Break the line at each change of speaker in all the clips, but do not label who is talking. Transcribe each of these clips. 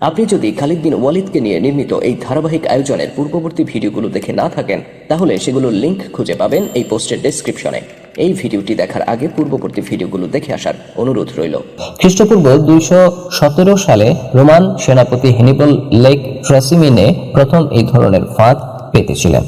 আপনি যদি খালিদ বিন ওয়ালিদকে নিয়ে নির্মিত এই ধারাবাহিক আয়োজনের পূর্ববর্তী ভিডিওগুলো দেখে না থাকেন, তাহলে সেগুলোর লিঙ্ক খুঁজে পাবেন এই পোস্টের ডেসক্রিপশনে এই ভিডিওটি দেখার আগে পূর্ববর্তী ভিডিওগুলো দেখে আসার অনুরোধ রইল।
খ্রিস্টপূর্ব দুইশো সতেরো সালে রোমান সেনাপতি হেনিবল লেক ট্রাসিমিনে প্রথম এই ধরনের ফাঁদ পেতেছিলেন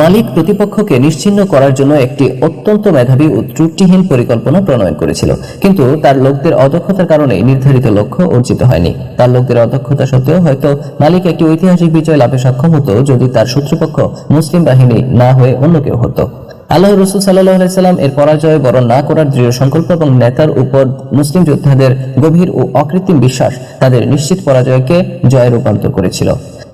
মালিক প্রতিপক্ষকে নিশ্চিহ্ন করার জন্য একটি অত্যন্ত মেধাবী ও ত্রুটিহীন পরিকল্পনা প্রণয়ন করেছিল। কিন্তু তার লোকদের অদক্ষতার কারণে নির্ধারিত লক্ষ্য অর্জিত হয়নি। তার লোকদের অদক্ষতা সত্ত্বেও হয়তো মালিক একটি ঐতিহাসিক বিজয় লাভে সক্ষম হতো যদি তার শত্রুপক্ষ মুসলিম বাহিনী না হয়ে অন্য কেউ হতো। আল্লাহ রসুল সাল্লাহ সাল্লাম এর পরাজয় বরণ না করার দৃঢ় সংকল্প এবং নেতার উপর মুসলিম যোদ্ধাদের গভীর ও অকৃত্রিম বিশ্বাস তাদের নিশ্চিত পরাজয়কে জয়ে রূপান্তর করেছিল।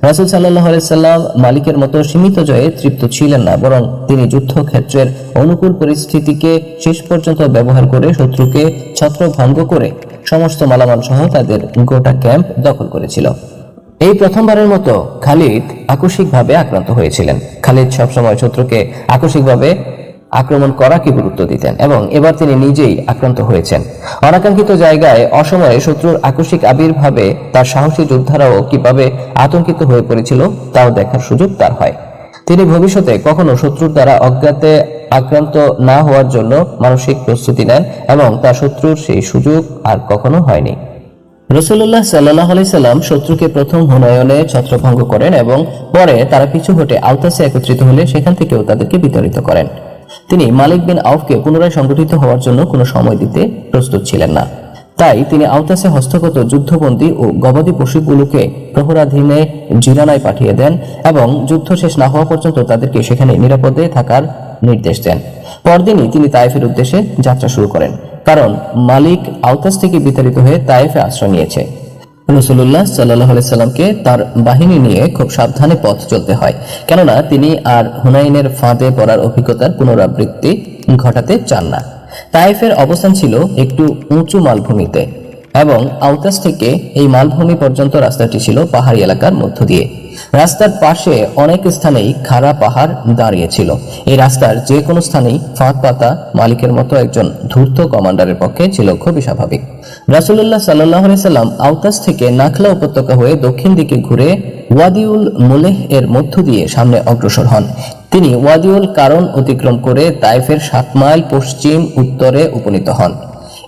রাসুল সাল্লাহ সাল্লাম মালিকের মতো সীমিত জয়ে তৃপ্ত ছিলেন না, বরং তিনি যুদ্ধক্ষেত্রের অনুকূল পরিস্থিতিকে শেষ পর্যন্ত ব্যবহার করে শত্রুকে ছত্রভঙ্গ করে সমস্ত মালামাল সহ তাদের গোটা ক্যাম্প দখল করেছিল। এই প্রথমবারের মতো খালিদ আকস্মিকভাবে আক্রান্ত হয়েছিলেন। খালিদ সবসময় শত্রুকে আকস্মিকভাবে আক্রমণ করাকে গুরুত্ব দিতেন এবং এবার তিনি নিজেই আক্রান্ত হয়েছেন। অনাকাঙ্ক্ষিত জায়গায় অসময়ে শত্রুর আকস্মিক আবির্ভাবে তার সাহসী যোদ্ধারাও কীভাবে আতঙ্কিত হয়ে পড়েছিল, তাও দেখার সুযোগ তার হয়। তিনি ভবিষ্যতে কখনো শত্রুর দ্বারা অজ্ঞাতে আক্রান্ত না হওয়ার জন্য মানসিক প্রস্তুতি নেন এবং তার শত্রুর সেই সুযোগ আর কখনো হয়নি। রসুল্লাহ সাল্লাহ সাল্লাম শত্রুকে প্রথম হনয়নে ছত্রভঙ্গ করেন এবং পরে তারা পিছু হটে আওতাসে একত্রিত হলে সেখান থেকেও তাদেরকে বিতাড়িত করেন। তিনি মালিক বিন আউফকে পুনরায় সংগঠিত হওয়ার জন্য কোনো সময় দিতে প্রস্তুত ছিলেন না। তাই তিনি আওতাসে হস্তগত যুদ্ধবন্দী ও গবাদি পশুগুলোকে প্রহরাধীনে জিরানায় পাঠিয়ে দেন এবং যুদ্ধ শেষ না হওয়া পর্যন্ত তাদেরকে সেখানে নিরাপদে থাকার নির্দেশ দেন। পরদিনই তিনি তাইফের উদ্দেশ্যে যাত্রা শুরু করেন, কারণ মালিক আওতাস থেকে বিতাড়িত হয়ে তাইফে আশ্রয় নিয়েছে। রসুল্লাহ সাল্লাহ সাল্লামকে তার বাহিনী নিয়ে খুব সাবধানে পথ চলতে হয়। কেননা তিনি আর হুনাইনের ফাঁদে পড়ার অভিজ্ঞতার পুনরাবৃত্তি ঘটাতে চান না। তাইফের অবস্থান ছিল একটু উঁচু মালভূমিতে। এবং আওতাস থেকে এই মালভূমি পর্যন্ত রাস্তাটি ছিল পাহাড়ি এলাকার মধ্য দিয়ে। রাস্তার পাশে অনেক স্থানেই খাড়া পাহাড় দাঁড়িয়েছিল এই রাস্তার যে কোনো স্থানেই ফাঁক পাতা মালিকের মতো একজন ধূর্ত কমান্ডারের পক্ষে ছিল খুবই স্বাভাবিক। রাসুল্লাহ সাল্লাহ সাল্লাম আওতাস থেকে নাখলা উপত্যকা হয়ে দক্ষিণ দিকে ঘুরে ওয়াদিউল মুলেহ এর মধ্য দিয়ে সামনে অগ্রসর হন। তিনি ওয়াদিউল কারণ অতিক্রম করে তাইফের সাত মাইল পশ্চিম উত্তরে উপনীত হন।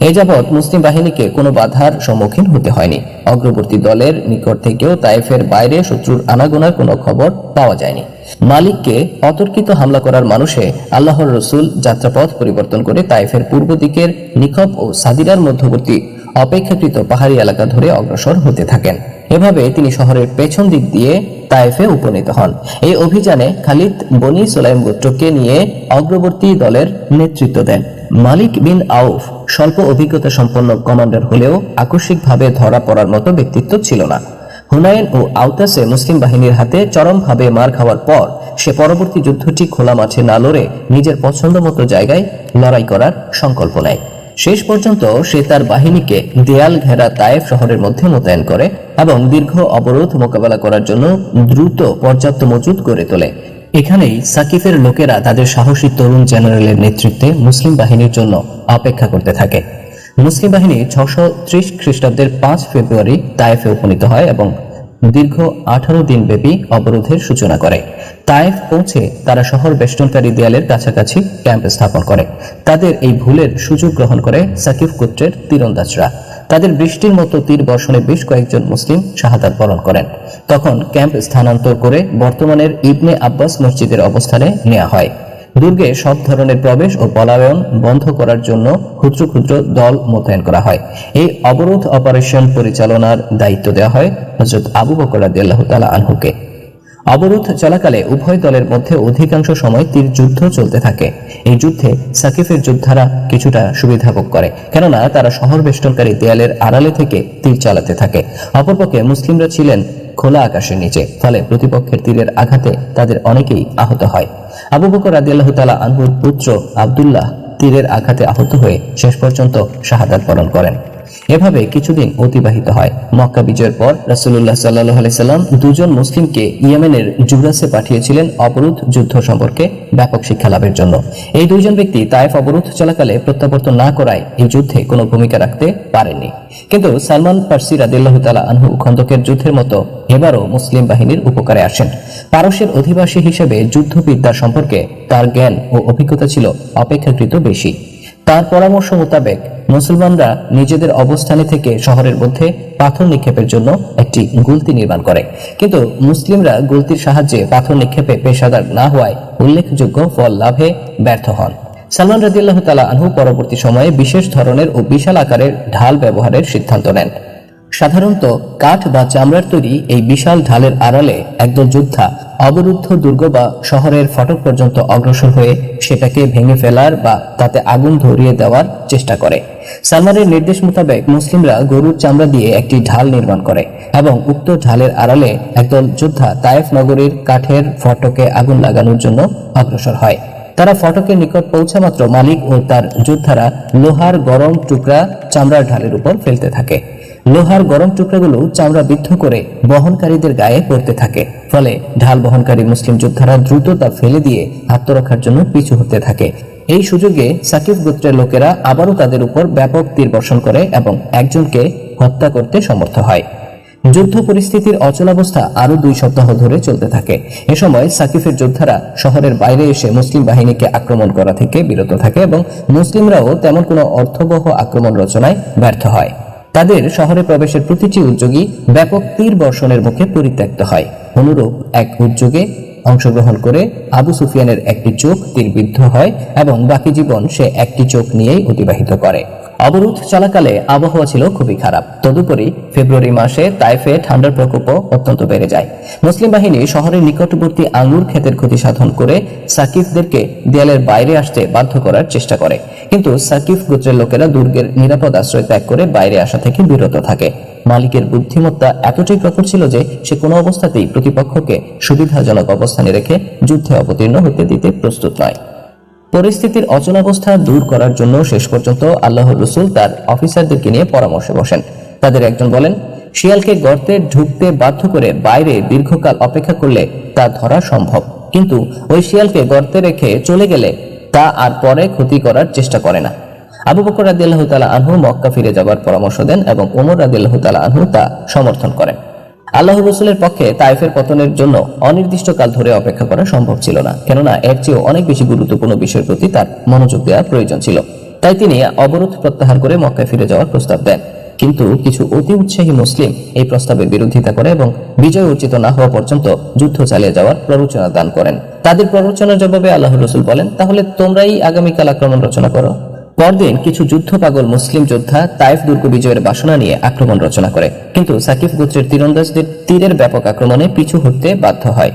এ যাবৎ মুসলিম বাহিনীকে কোনো বাধার সম্মুখীন হতে হয়নি। অগ্রবর্তী দলের নিকট থেকেও তাইফের বাইরে শত্রুর আনাগোনার কোনো খবর পাওয়া যায়নি। মালিককে অতর্কিত হামলা করার মানুষে আল্লাহর রসুল যাত্রাপথ পরিবর্তন করে তাইফের পূর্ব দিকের নিখব ও সাদিরার মধ্যবর্তী অপেক্ষাকৃত পাহাড়ি এলাকা ধরে অগ্রসর হতে থাকেন। এভাবে তিনি শহরের পেছন দিক দিয়ে তাইফে উপনীত হন। এই অভিযানে খালিদ বনি সোলাইম গোত্রকে নিয়ে অগ্রবর্তী দলের নেতৃত্ব দেন। মালিক বিন আউফ স্বল্প অভিজ্ঞতা সম্পন্ন কমান্ডার হলেও আকস্মিকভাবে ধরা পড়ার মতো ব্যক্তিত্ব ছিল না। হুনায়ন ও আওতাসে মুসলিম বাহিনীর হাতে চরমভাবে মার খাওয়ার পর সে পরবর্তী যুদ্ধটি খোলা মাঠে না লড়ে নিজের পছন্দ মতো জায়গায় লড়াই করার সংকল্প নেয়। শেষ পর্যন্ত সে তার বাহিনীকে দেয়াল ঘেরা তায়েফ শহরের মধ্যে মোতায়েন করে এবং দীর্ঘ অবরোধ মোকাবেলা করার জন্য দ্রুত পর্যাপ্ত মজুদ গড়ে তোলে। এখানেই সাকিফের লোকেরা তাদের সাহসী তরুণ জেনারেলের নেতৃত্বে মুসলিম বাহিনীর জন্য অপেক্ষা করতে থাকে। মুসলিম বাহিনী ছশো ত্রিশ খ্রিস্টাব্দের পাঁচ ফেব্রুয়ারি তায়েফে উপনীত হয় এবং দীর্ঘ আঠারো দিন ব্যাপী অবরোধের সূচনা করে। তায়েফ পৌঁছে তারা শহর বেষ্টনকারী দেয়ালের কাছাকাছি ক্যাম্প স্থাপন করে। তাদের এই ভুলের সুযোগ গ্রহণ করে সাকিফ গোত্রের তীরন্দাজরা। তাদের বৃষ্টির মতো তীর বর্ষণে বেশ কয়েকজন মুসলিম শাহাদাত বরণ করেন। তখন ক্যাম্প স্থানান্তর করে বর্তমানের ইবনে আব্বাস মসজিদের অবস্থানে নেওয়া হয়। দুর্গে সব ধরনের প্রবেশ ও পলায়ন বন্ধ করার জন্য ক্ষুদ্র ক্ষুদ্র দল মোতায়েন করা হয়। এই অবরোধ অপারেশন পরিচালনার দায়িত্ব দেওয়া হয় হজরত আবু বকর রাদিয়াল্লাহ তাআলা আনহুকে। অবরোধ চলাকালে উভয় দলের মধ্যে অধিকাংশ সময় তীর যুদ্ধ চলতে থাকে। এই যুদ্ধে সাকিফের যোদ্ধারা কিছুটা সুবিধা ভোগ করে, কেননা তারা শহর বেষ্টনকারী দেয়ালের আড়ালে থেকে তীর চালাতে থাকে। অপরপক্ষে মুসলিমরা ছিলেন খোলা আকাশের নিচে, ফলে প্রতিপক্ষের তীরের আঘাতে তাদের অনেকেই আহত হয়। আবু বকর রাদিয়াল্লাহ তাআলা আনহুর পুত্র আব্দুল্লাহ তীরের আঘাতে আহত হয়ে শেষ পর্যন্ত শাহাদাত বরণ করেন। এভাবে কিছুদিন অতিবাহিত হয়। মক্কা বিজয়ের পর রাসুল্লাহ সাল্লাহ সাল্লাম দুজন মুসলিমকে ইয়েমেনের জুরাসে পাঠিয়েছিলেন অবরোধ যুদ্ধ সম্পর্কে ব্যাপক শিক্ষা লাভের জন্য। এই দুইজন ব্যক্তি তায়েফ অবরোধ চলাকালে প্রত্যাবর্তন না করায় এই যুদ্ধে কোনো ভূমিকা রাখতে পারেনি কিন্তু সালমান ফার্সি রাদিল্লাহ তালা আনহু খন্দকের যুদ্ধের মতো এবারও মুসলিম বাহিনীর উপকারে আসেন। পারস্যের অধিবাসী হিসেবে যুদ্ধবিদ্যা সম্পর্কে তার জ্ঞান ও অভিজ্ঞতা ছিল অপেক্ষাকৃত বেশি। তার পরামর্শ মোতাবেক মুসলমানরা নিজেদের অবস্থানে থেকে শহরের মধ্যে পাথর নিক্ষেপের জন্য একটি গুলতি নির্মাণ করে। কিন্তু মুসলিমরা গুলতির সাহায্যে পাথর নিক্ষেপে পেশাদার না হওয়ায় উল্লেখযোগ্য ফল লাভে ব্যর্থ হন। সালমান রাদিল্লাহ তালা আনহু পরবর্তী সময়ে বিশেষ ধরনের ও বিশাল আকারের ঢাল ব্যবহারের সিদ্ধান্ত নেন। সাধারণত কাঠ বা চামড়ার তৈরি এই বিশাল ঢালের আড়ালে একদল যোদ্ধা অবরুদ্ধ দুর্গ বা শহরের ফটক পর্যন্ত অগ্রসর হয়ে সেটাকে ভেঙে ফেলার বা তাতে আগুন ধরিয়ে দেওয়ার চেষ্টা করে। সালমানের নির্দেশ মোতাবেক মুসলিমরা গরুর চামড়া দিয়ে একটি ঢাল নির্মাণ করে এবং উক্ত ঢালের আড়ালে একদল যোদ্ধা তায়েফ নগরীর কাঠের ফটকে আগুন লাগানোর জন্য অগ্রসর হয়। তারা ফটকের নিকট পৌঁছামাত্র মালিক ও তার যোদ্ধারা লোহার গরম টুকরা চামড়ার ঢালের উপর ফেলতে থাকে। লোহার গরম টুকরাগুলো চামড়া বিদ্ধ করে বহনকারীদের গায়ে পড়তে থাকে। ফলে ঢাল বহনকারী মুসলিম যোদ্ধারা দ্রুত তা ফেলে দিয়ে আত্মরক্ষার জন্য পিছু হতে থাকে। এই সুযোগে সাকিব গোত্রের লোকেরা আবারও তাদের উপর ব্যাপক তীর বর্ষণ করে এবং একজনকে হত্যা করতে সমর্থ হয়। যুদ্ধ পরিস্থিতির অচলাবস্থা আরও দুই সপ্তাহ ধরে চলতে থাকে। এ সময় সাকিফের যোদ্ধারা শহরের বাইরে এসে মুসলিম বাহিনীকে আক্রমণ করা থেকে বিরত থাকে এবং মুসলিমরাও তেমন কোনো অর্থবহ আক্রমণ রচনায় ব্যর্থ হয়। তাদের শহরে প্রবেশের প্রতিটি উদ্যোগী ব্যাপক তীর বর্ষণের মুখে পরিত্যক্ত হয়। অনুরূপ এক উদ্যোগে অংশগ্রহণ করে আবু সুফিয়ানের একটি চোখ তীরবিদ্ধ হয় এবং বাকি জীবন সে একটি চোখ নিয়েই অতিবাহিত করে। অবরোধ চলাকালে আবহাওয়া ছিল খুবই খারাপ। তদুপরি ফেব্রুয়ারি মাসে তাইফে ঠান্ডার প্রকোপও অত্যন্ত বেড়ে যায়। মুসলিম বাহিনী শহরের নিকটবর্তী আঙ্গুর ক্ষেতের ক্ষতি সাধন করে সাকিফদেরকে দেয়ালের বাইরে আসতে বাধ্য করার চেষ্টা করে। কিন্তু সাকিফ গোত্রের লোকেরা দুর্গের নিরাপদ আশ্রয় ত্যাগ করে বাইরে আসা থেকে বিরত থাকে। মালিকের বুদ্ধিমত্তা এতটাই প্রখর ছিল যে সে কোনো অবস্থাতেই প্রতিপক্ষকে সুবিধাজনক অবস্থানে রেখে যুদ্ধে অবতীর্ণ হতে দিতে প্রস্তুত নয়। পরিস্থিতির অচলাবস্থা দূর করার জন্য শেষ পর্যন্ত আল্লাহ রসুল তার অফিসারদেরকে নিয়ে পরামর্শে বসেন। তাদের একজন বলেন, শিয়ালকে গর্তে ঢুকতে বাধ্য করে বাইরে দীর্ঘকাল অপেক্ষা করলে তা ধরা সম্ভব। কিন্তু ওই শিয়ালকে গর্তে রেখে চলে গেলে তা আর পরে ক্ষতি করার চেষ্টা করে না। আবু বকর রাদিয়াল্লাহ তাআলা আনহু মক্কা ফিরে যাবার পরামর্শ দেন এবং ওমর রাদিয়াল্লাহু তাআলা আনহু তা সমর্থন করেন। আল্লাহ রসুলের পক্ষে তাইফের পতনের জন্য অনির্দিষ্টকাল ধরে অপেক্ষা করা সম্ভব ছিল না, কেননা এর চেয়েও অনেক বেশি গুরুত্বপূর্ণ বিষয়ের প্রতি তার মনোযোগ দেওয়া প্রয়োজন ছিল। তাই তিনি অবরোধ প্রত্যাহার করে মক্কায় ফিরে যাওয়ার প্রস্তাব দেন। কিন্তু কিছু অতি উৎসাহী মুসলিম এই প্রস্তাবের বিরোধিতা করে এবং বিজয় অর্জিত না হওয়া পর্যন্ত যুদ্ধ চালিয়ে যাওয়ার প্ররোচনা দান করেন। তাদের প্ররোচনার জবাবে আল্লাহ রসুল বলেন, তাহলে তোমরাই আগামীকাল আক্রমণ রচনা করো? পরদিন কিছু যুদ্ধ পাগল মুসলিম যোদ্ধা তাইফ দুর্গ বিজয়ের বাসনা নিয়ে আক্রমণ রচনা করে। কিন্তু সাকিফ গোত্রের তীরন্দাজদের তীরের ব্যাপক আক্রমণে পিছু হতে বাধ্য হয়।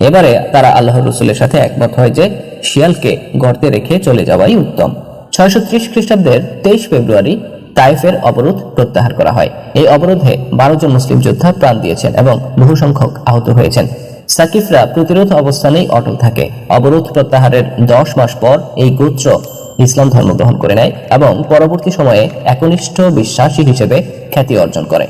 এবারে তারা আল্লাহ রসুলের সাথে একমত হয় যে, শিয়ালকে গর্তে রেখে চলে যাওয়াই উত্তম। ছয়শো ত্রিশ খ্রিস্টাব্দের তেইশ ফেব্রুয়ারি তাইফের অবরোধ প্রত্যাহার করা হয়। এই অবরোধে বারো জন মুসলিম যোদ্ধা প্রাণ দিয়েছেন এবং বহু সংখ্যক আহত হয়েছেন। সাকিফরা প্রতিরোধ অবস্থানেই অটল থাকে। অবরোধ প্রত্যাহারের দশ মাস পর এই গোত্র ইসলাম ধর্ম গ্রহণ করে নেয় এবং পরবর্তী সময়ে একনিষ্ঠ বিশ্বাসী হিসেবে খ্যাতি অর্জন করে।